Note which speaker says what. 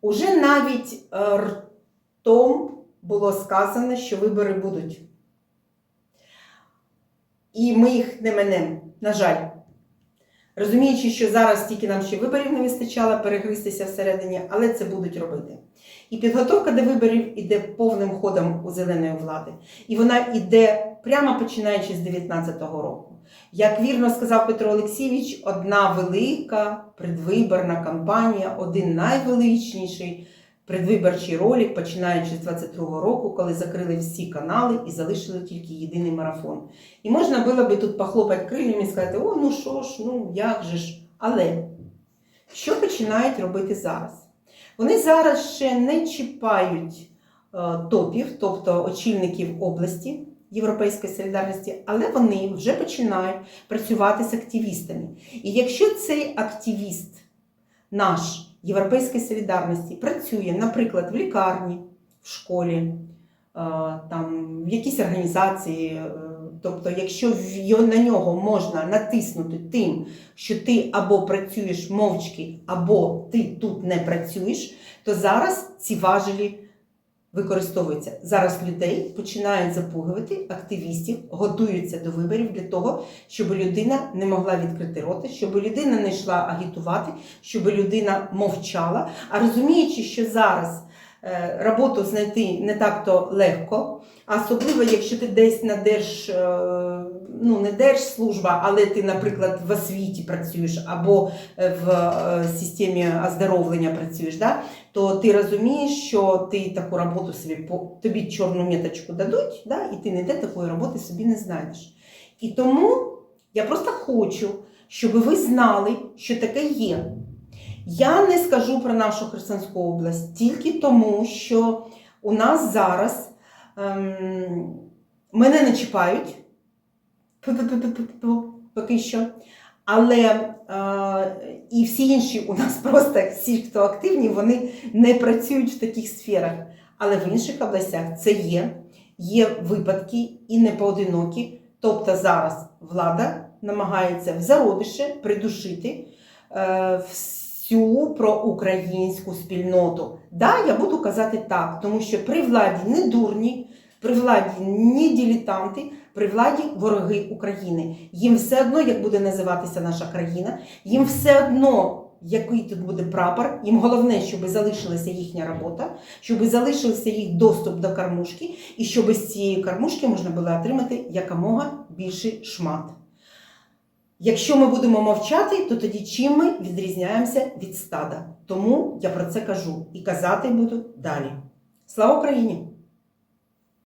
Speaker 1: Уже навіть е, ртом було сказано, що вибори будуть. І ми їх не минемо, на жаль. Розуміючи, що зараз тільки нам ще виборів не вистачало перегристися всередині, але це будуть робити. І підготовка до виборів іде повним ходом у зеленої влади. І вона йде прямо починаючи з 2019 року. Як вірно сказав Петро Олексійович, одна велика предвиборна кампанія, один найвеличніший предвиборчий ролик, починаючи з 22-го року, коли закрили всі канали і залишили тільки єдиний марафон. І можна було би тут похлопати крильми і сказати, о, ну що ж, ну як же ж. Але що починають робити зараз? Вони зараз ще не чіпають е, топів, тобто очільників області Європейської солідарності, але вони вже починають працювати з активістами. І якщо цей активіст наш Європейської солідарності працює, наприклад, в лікарні, в школі, е, там, в якійсь організації, е, тобто, якщо на нього можна натиснути тим, що ти або працюєш мовчки, або ти тут не працюєш, то зараз ці важелі використовуються. Зараз людей починають запугувати, активістів готуються до виборів для того, щоб людина не могла відкрити рота, щоб людина не йшла агітувати, щоб людина мовчала. А розуміючи, що зараз роботу знайти не так-то легко, особливо, якщо ти десь на держ, е, ну не держслужба, але ти, наприклад, в освіті працюєш або е, в е, системі оздоровлення працюєш, да? то ти розумієш, що ти таку роботу собі тобі чорну меточку дадуть, да? і ти ніде такої роботи собі не знайдеш. І тому я просто хочу, щоб ви знали, що таке є. Я не скажу про нашу Херсонську область тільки тому, що у нас зараз ем, мене не чіпають поки що. Але е, і всі інші у нас просто всі, хто активні, вони не працюють в таких сферах. Але в інших областях це є. Є випадки і не поодинокі. Тобто зараз влада намагається в зародише придушити е, всю проукраїнську спільноту. Да, я буду казати так, тому що при владі не дурні, при владі не дилетанти, при владі вороги України. Їм все одно, як буде називатися наша країна, їм все одно, який тут буде прапор, їм головне, щоб залишилася їхня робота, щоб залишився їх доступ до кормушки, і щоб з цієї кормушки можна було отримати якомога більший шмат. Якщо ми будемо мовчати, то тоді чим ми відрізняємося від стада? Тому я про це кажу і казати буду далі. Слава Україні!